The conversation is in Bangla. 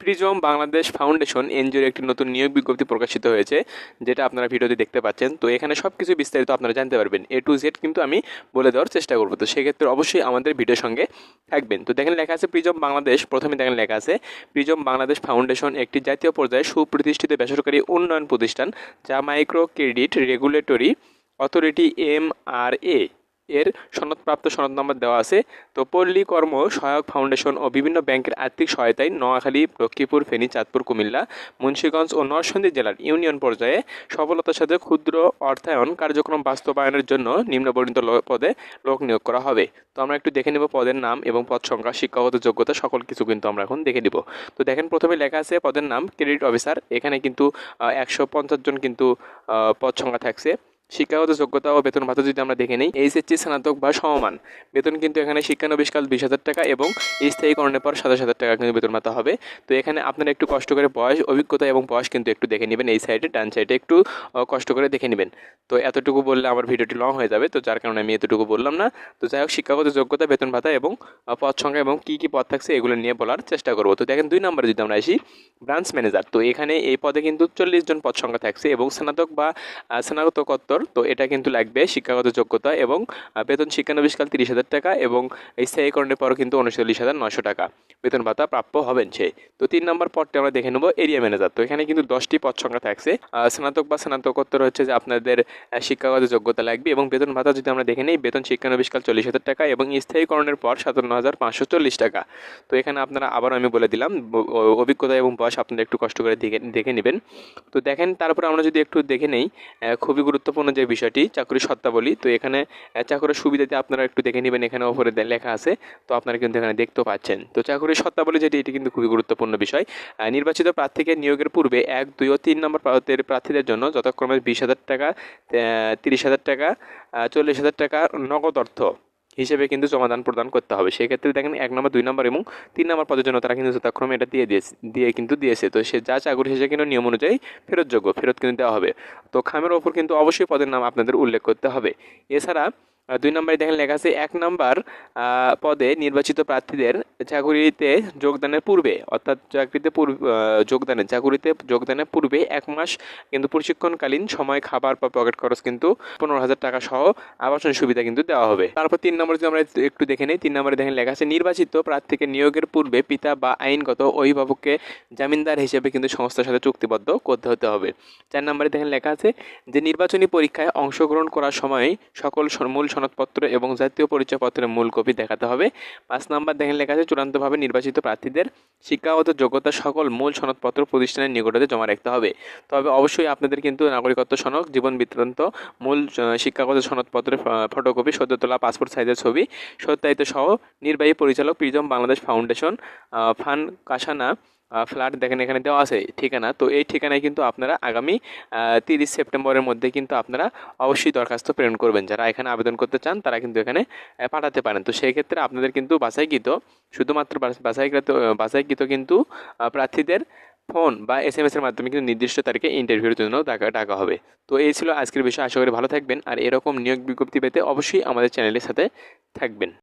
প্রিজম বাংলাদেশ ফাউন্ডেশন এনজিওর একটি নতুন নিয়োগ বিজ্ঞপ্তি প্রকাশিত হয়েছে, যেটা আপনারা ভিডিওতে দেখতে পাচ্ছেন। তো এখানে সব কিছু বিস্তারিত আপনারা জানতে পারবেন। এ টু জেড কিন্তু আমি বলে দেওয়ার চেষ্টা করব। তো সেক্ষেত্রে অবশ্যই আমাদের ভিডিওর সঙ্গে থাকবেন। তো দেখেন লেখা আছে, প্রিজম বাংলাদেশ, প্রথমে দেখেন লেখা আছে, প্রিজম বাংলাদেশ ফাউন্ডেশন একটি জাতীয় পর্যায়ে সুপ্রতিষ্ঠিত বেসরকারি উন্নয়ন প্রতিষ্ঠান, যা micro credit regulatory authority M R A. এর সনদপ্রাপ্ত সনদ নম্বর দেওয়া আছে। তো পল্লী কর্ম, সহায়ক ফাউন্ডেশন ও বিভিন্ন ব্যাংকের আর্থিক সহায়তায় নোয়াখালী, লক্ষ্মীপুর, ফেনী, চাঁদপুর, কুমিল্লা, মুন্সীগঞ্জ ও নরসিংদী জেলার ইউনিয়ন পর্যায়ে সফলতার সাথে ক্ষুদ্র অর্থায়ন কার্যক্রম বাস্তবায়নের জন্য নিম্নবর্ণিত পদে লোক নিয়োগ করা হবে। তো আমরা একটু দেখে নেব পদের নাম এবং পদ সংখ্যা, শিক্ষাগত যোগ্যতা, সকল কিছু কিন্তু আমরা এখন দেখে নিব। তো দেখেন, প্রথমে লেখা আছে পদের নাম, ক্রেডিট অফিসার। এখানে কিন্তু একশো পঞ্চাশ জন কিন্তু পদ সংখ্যা থাকছে। শিক্ষাগত যোগ্যতা ও বেতন ভাতা যদি আমরা দেখে নিই এইচএসসি স্নাতক বা সমমান বেতন কিন্তু এখানে শিক্ষানবিশকাল বিশ হাজার টাকা এবং স্থায়ীকরণের পর সাতাশ হাজার টাকা কিন্তু বেতন ভাতা হবে। তো এখানে আপনারা একটু কষ্ট করে বয়স অভিজ্ঞতা এবং বয়স কিন্তু একটু দেখে নেবেন এই সাইডে ডান সাইডে একটু কষ্ট করে দেখে নেবেন। তো এতটুকু বললে আমার ভিডিওটি লং হয়ে যাবে তো যার কারণে আমি এতটুকু বললাম না। তো যাই হোক শিক্ষাগত যোগ্যতা বেতন ভাতা এবং পদ সংখ্যা এবং কী কী পদ থাকছে এগুলো নিয়ে বলার চেষ্টা করব। তো দেখেন দুই নম্বরে যদি আমরা আসি ব্রাঞ্চ ম্যানেজার তো এখানে এই পদে কিন্তু চল্লিশ জন পদ সংখ্যা থাকছে এবং স্নাতক বা আহ, স্নাতকোত্তর তো এটা কিন্তু লাগবে শিক্ষাগত যোগ্যতা এবং বেতন শিক্ষানবিশকাল তিরিশ হাজার টাকা এবং স্থায়ীকরণের পর কিন্তু উনচল্লিশ হাজার নশো টাকা বেতন ভাতা প্রাপ্য হবেন সে। তো তিন নম্বর পদটি আমরা দেখে নেব, এরিয়া ম্যানেজার। তো এখানে কিন্তু দশটি পদ সংখ্যা থাকছে। স্নাতক বা স্নাতকোত্তর হচ্ছে যে আপনাদের শিক্ষাগত যোগ্যতা লাগবে এবং বেতন ভাতা যদি আমরা দেখে নিই, বেতন শিক্ষানবিশকাল চল্লিশ হাজার টাকা এবং স্থায়ীকরণের পর সাতান্ন হাজার পাঁচশো চল্লিশ টাকা। তো এখানে আপনারা আবার আমি বলে দিলাম অভিজ্ঞতা এবং বয়স আপনারা একটু কষ্ট করে দেখে দেখে নেবেন। তো দেখেন, তারপর আমরা যদি একটু দেখে নেই খুবই গুরুত্বপূর্ণ যে বিষয়টি চাকরির সত্তাবলী তো এখানে চাকরির সুবিধাতে আপনারা একটু দেখে নেবেন, এখানে ওপরে লেখা আছে, তো আপনারা কিন্তু এখানে দেখতেও পাচ্ছেন। তো চাকরির সত্তাবলী যেটি, এটি কিন্তু খুবই গুরুত্বপূর্ণ বিষয়। নির্বাচিত প্রার্থীকে নিয়োগের পূর্বে এক, দুই ও তিন নম্বর পদের প্রার্থীদের জন্য যথাক্রমে বিশ হাজার টাকা তিরিশ হাজার টাকা চল্লিশ হাজার টাকা নগদ অর্থ। হিসেবে কিন্তু সমাধান প্রদান করতে হবে। সেক্ষেত্রে দেখেন এক নম্বর, দুই নম্বর এবং তিন নম্বর পদের জন্য তারা কিন্তু যথাক্রমে এটা দিয়ে দিয়েছে, দিয়ে কিন্তু দিয়েছে। তো সে যা চাকরি সে কিন্তু নিয়ম অনুযায়ী ফেরতযোগ্য, ফেরত কিন্তু দেওয়া হবে। তো খামের ওপর কিন্তু অবশ্যই পদের নাম আপনাদের উল্লেখ করতে হবে। এছাড়া দুই নম্বরে দেখেন লেখা আছে, এক নম্বর পদে নির্বাচিত প্রার্থীদের চাকুরিতে যোগদানের পূর্বে, অর্থাৎ চাকরিতে পূর্ব যোগদানের, চাকুরিতে যোগদানের পূর্বে এক মাস কিন্তু প্রশিক্ষণকালীন সময় খাবার বা পকেট খরচ কিন্তু পনেরো হাজার টাকা সহ আবাসন সুবিধা কিন্তু দেওয়া হবে। তারপর তিন নম্বরে যদি আমরা একটু দেখে নিই, তিন নম্বরে দেখেন লেখা আছে, নির্বাচিত প্রার্থীকে নিয়োগের পূর্বে পিতা বা আইনগত অভিভাবককে জামিনদার হিসেবে কিন্তু সংস্থার সাথে চুক্তিবদ্ধ করতে হতে হবে। চার নম্বরে দেখেন লেখা আছে যে নির্বাচনী পরীক্ষায় অংশগ্রহণ করার সময় সকল মূল সনদপত্র এবং জাতীয় পরিচয়পত্রের মূল কপি দেখাতে হবে। পাঁচ নম্বর দেখেন লেখা আছে, চূড়ান্তভাবে নির্বাচিত প্রার্থীদের শিক্ষাগত যোগ্যতা সকল মূল সনদপত্র প্রতিষ্ঠানের নিকটতে জমা রাখতে হবে। তবে অবশ্যই আপনাদের কিন্তু নাগরিকত্ব সনদ, জীবন বৃত্তান্ত, মূল শিক্ষাগত সনদপত্রের ফটোকপি সদ্য তোলা পাসপোর্ট সাইজের ছবি, সত্যায়িত সহ নির্বাহী পরিচালক প্রিজম বাংলাদেশ ফাউন্ডেশন ফান কাসানা ফ্ল্যাট দেখেন এখানে দেওয়া আছে ঠিকানা। তো এই ঠিকানায় কিন্তু আপনারা আগামী তিরিশ সেপ্টেম্বরের মধ্যে কিন্তু আপনারা অবশ্যই দরখাস্ত প্রেরণ করবেন। যারা এখানে আবেদন করতে চান, তারা কিন্তু এখানে পাঠাতে পারেন। তো সেই ক্ষেত্রে আপনাদের কিন্তু বাছাইকৃত, শুধুমাত্র বাছাইকৃত বাছাইকৃত কিন্তু প্রার্থীদের ফোন বা এস এম এর মাধ্যমে কিন্তু নির্দিষ্ট তারিখে ইন্টারভিউর জন্য ডাকা ডাকা হবে। তো এই ছিল আজকের বিষয়। আশা করি ভালো থাকবেন। আর এরকম নিয়োগ বিজ্ঞপ্তি পেতে অবশ্যই আমাদের চ্যানেলের সাথে থাকবেন।